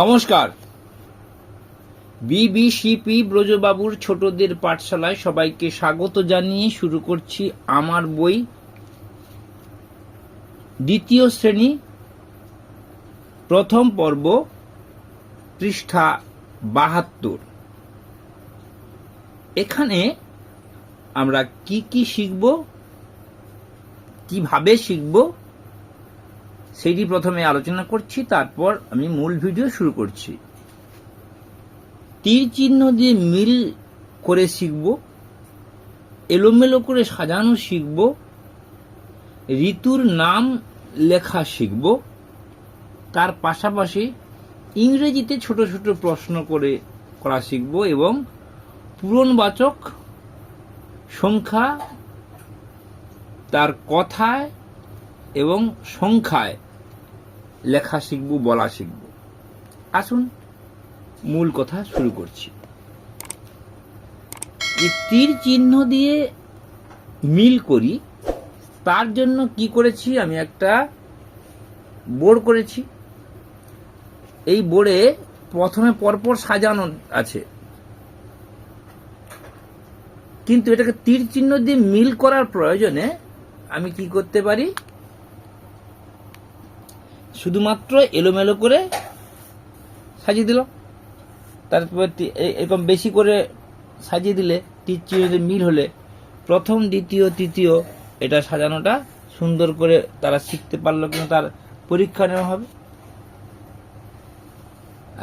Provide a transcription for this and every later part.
নমস্কার। বিবিসিপি ব্রজবাবুর ছোটদের পাঠশালায় সবাইকে স্বাগত জানিয়ে শুরু করছি আমার বই দ্বিতীয় শ্রেণি, প্রথম পর্ব, পৃষ্ঠা বাহাত্তর। এখানে আমরা কি কি শিখব, কীভাবে শিখব সেটি প্রথমে আলোচনা করছি, তারপর আমি মূল ভিডিও শুরু করছি। তীর চিহ্ন দিয়ে মিল করে শিখব, এলোমেলো করে সাজানো শিখব, ঋতুর নাম লেখা শিখব, তার পাশাপাশি ইংরেজিতে ছোট ছোট প্রশ্ন করে করা শিখব এবং পূরণবাচক সংখ্যা তার কথায় এবং সংখ্যায় লেখা শিখব, বলা শিখব। আসুন মূল কথা শুরু করছি। তীর চিহ্ন দিয়ে মিল করি, তার জন্য কি করেছি, আমি একটা বোর্ড করেছি। এই বোর্ডে প্রথমে পরপর সাজানো আছে। কিন্তু এটাকে তীর চিহ্ন দিয়ে মিল করার প্রয়োজনে আমি কি করতে পারি? শুধুমাত্র এলোমেলো করে সাজিয়ে দিল। তারপর এরকম বেশি করে সাজিয়ে দিলে তীর চিহ্ন মিল হলে প্রথম, দ্বিতীয়, তৃতীয় এটা সাজানোটা সুন্দর করে তারা শিখতে পারল কিনা তার পরীক্ষা নেওয়া হবে।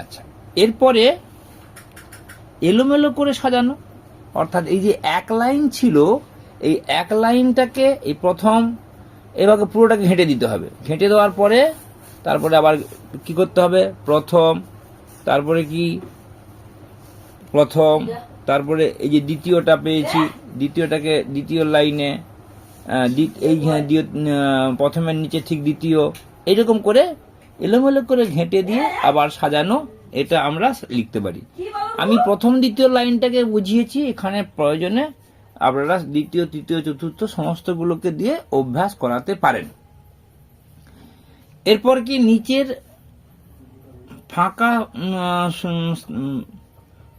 আচ্ছা এরপরে এলোমেলো করে সাজানো, অর্থাৎ এই যে এক লাইন ছিল, এই এক লাইনটাকে এই প্রথম এভাবে পুরোটাকে ঘেঁটে দিতে হবে। ঘেঁটে দেওয়ার পরে তারপরে আবার কি করতে হবে? প্রথম, তারপরে কি? প্রথম, তারপরে এই যে দ্বিতীয়টা পেয়েছি, দ্বিতীয়টাকে দ্বিতীয় লাইনে দ্বি- এইখানে প্রথমের নিচে ঠিক দ্বিতীয় এইরকম করে এলোমেলো করে ঘেঁটে দিয়ে আবার সাজানো, এটা আমরা লিখতে পারি। আমি প্রথম দ্বিতীয় লাইনটাকে বুঝিয়েছি, এখানে প্রয়োজনে আপনারা দ্বিতীয়, তৃতীয়, চতুর্থ সমস্তগুলোকে দিয়ে অভ্যাস করাতে পারেন। এরপর কি নিচের ফাঁকা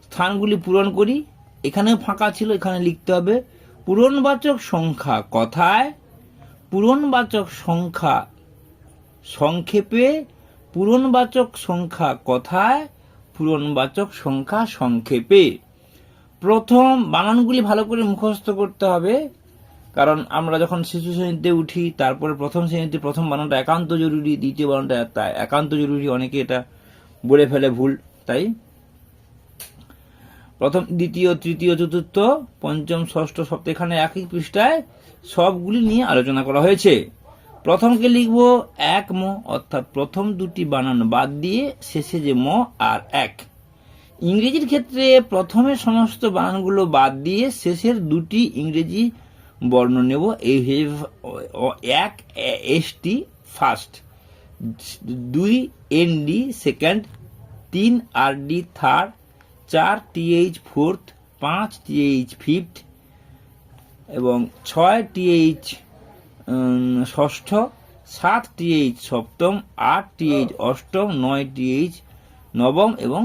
স্থানগুলি পূরণ করি? এখানেও ফাঁকা ছিল, এখানে লিখতে হবে, পূরণবাচক সংখ্যা কথায়, পূরণবাচক সংখ্যা সংক্ষেপে, পূরণবাচক সংখ্যা কথায়, পূরণবাচক সংখ্যা সংক্ষেপে। প্রথম বানানগুলি ভালো করে মুখস্থ করতে হবে। কারণ আমরা যখন শিশু শ্রেণীতে উঠি, তারপরে প্রথম শ্রেণীতে প্রথম বানানটা একান্ত জরুরি, দ্বিতীয় বানানটা একান্ত জরুরি, অনেকে এটা বলে ফেলে ভুল, তাই? প্রথম, দ্বিতীয়, তৃতীয়, চতুর্থ, পঞ্চম, ষষ্ঠ সপ্তাহ এখানে একই পৃষ্ঠায় সবগুলি নিয়ে আলোচনা করা হয়েছে। প্রথমকে লিখব এক ম, অর্থাৎ প্রথম দুটি বানান বাদ দিয়ে শেষে যে ম আর এক। ইংরেজির ক্ষেত্রে প্রথমে সমস্ত বানানগুলো বাদ দিয়ে শেষের দুটি ইংরেজি বর্ণ নেব এই এক এস টি ফার্স্ট দুই এন ডি সেকেন্ড তিন আর ডি থার্ড চার টিএইচ ফোর্থ পাঁচ টিএইচ ফিফথ এবং ছয় টিএইচ ষষ্ঠ. সাত টিএইচ সপ্তম. আট টিএইচ অষ্টম. নয় টিএইচ নবম এবং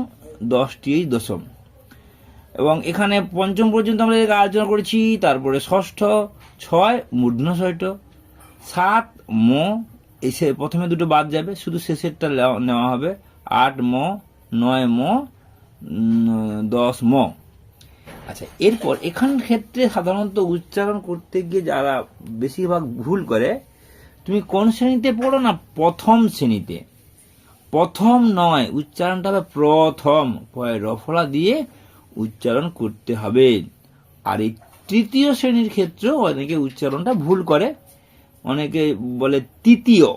দশ টিএইচ দশম। এবং এখানে পঞ্চম পর্যন্ত আমরা আলোচনা করেছি, তারপরে ষষ্ঠ, ছয়, মূর্ধন্য ছয়ট, সাত, ম এসে প্রথমে দুটো বাদ যাবে, শুধু শেষেরটা নেওয়া- হবে, আট, ম, নয়, ম দশ, ম। আচ্ছা এরপর এখান ক্ষেত্রে সাধারণত উচ্চারণ করতে গিয়ে যারা বেশিরভাগ ভুল করে, তুমি কোন শ্রেণীতে পড়ো না প্রথম শ্রেণীতে? প্রথম নয়, উচ্চারণটা হবে প্রথম পরে রফলা দিয়ে উচ্চারণ করতে হবে। আর এই তৃতীয় শ্রেণির ক্ষেত্রেও অনেকে উচ্চারণটা ভুল করে। অনেকে বলে তৃতীয়।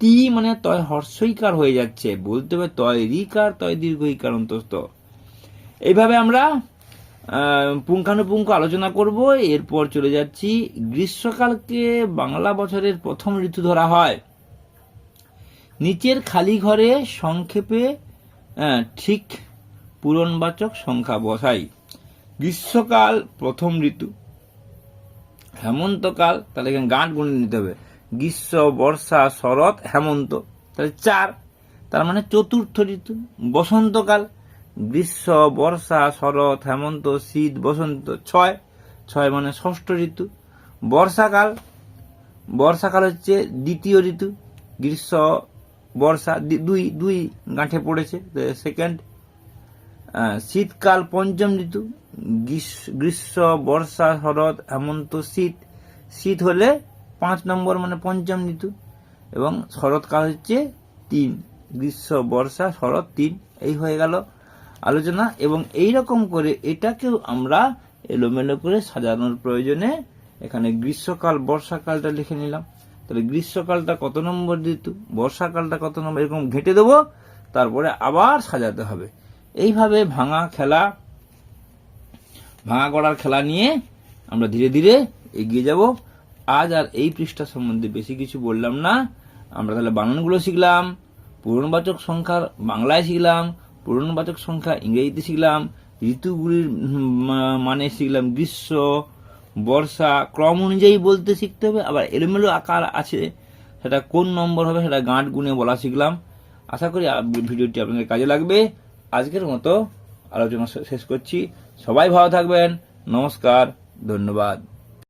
তি মানে তয় হর্ষইকার হয়ে যাচ্ছে। বলতে হবে তয় রিকার তয় দীর্ঘইকার অন্তস্থ। এইভাবে আমরা পুঙ্খানুপুঙ্খ আলোচনা করব। এরপর চলে যাচ্ছি। গ্রীষ্মকালকে বাংলা বছরের প্রথম ঋতু ধরা হয়। নিচের খালি ঘরে সংক্ষেপে ঠিক পূরণবাচক সংখ্যা বসাই। গ্রীষ্মকাল প্রথম ঋতু, হেমন্তকাল, তাহলে এখানে গাঁট গুণে নিতে হবে। গ্রীষ্ম, বর্ষা, শরৎ, হেমন্ত, তাহলে চার। তার মানে চতুর্থ ঋতু, বসন্তকাল। গ্রীষ্ম, বর্ষা, শরৎ, হেমন্ত, শীত, বসন্ত, ছয়। ছয় মানে ষষ্ঠ ঋতু। বর্ষাকাল বর্ষাকাল হচ্ছে দ্বিতীয় ঋতু। গ্রীষ্ম, বর্ষা, দুই দুই গাঁঠে পড়েছে সেকেন্ড শীতকাল পঞ্চম ঋতু গ্রীষ- গ্রীষ্ম, বর্ষা, শরৎ, হেমন্ত, শীত। শীত হলে পাঁচ নম্বর মানে পঞ্চম ঋতু এবং শরৎকাল হচ্ছে তিন, গ্রীষ্ম, বর্ষা, শরৎ তিন। এই হয়ে গেল আলোচনা এবং এই রকম করে এটাকেও আমরা এলোমেলো করে সাজানোর প্রয়োজনে এখানে গ্রীষ্মকাল, বর্ষাকালটা লিখে নিলাম। তাহলে গ্রীষ্মকালটা কত নম্বর ঋতু, বর্ষাকালটা কত নম্বর, এরকম ঘেটে দেবো, তারপরে আবার সাজাতে হবে। এইভাবে ভাঙা খেলা, ভাঙা করার খেলা নিয়ে আমরা ধীরে ধীরে এগিয়ে যাব। আজ আর এই পৃষ্ঠা সম্বন্ধে বেশি কিছু বললাম না। আমরা তাহলে বানানগুলো শিখলাম পূরণবাচক সংখ্যার বাংলায় শিখলাম পূরণবাচক সংখ্যা ইংরেজিতে শিখলাম, ঋতুগুলির মানে শিখলাম গ্রীষ্ম, বর্ষা, ক্রম অনুযায়ী বলতে শিখতে হবে। আবার এলোমেলো আকার আছে, সেটা কোন নম্বর হবে সেটা গাঁট গুনে বলা শিখলাম। আশা করি ভিডিওটি আপনাদের কাজে লাগবে। আজকের মতো আলোচনা শেষ করছি। সবাই ভালো থাকবেন। নমস্কার ধন্যবাদ।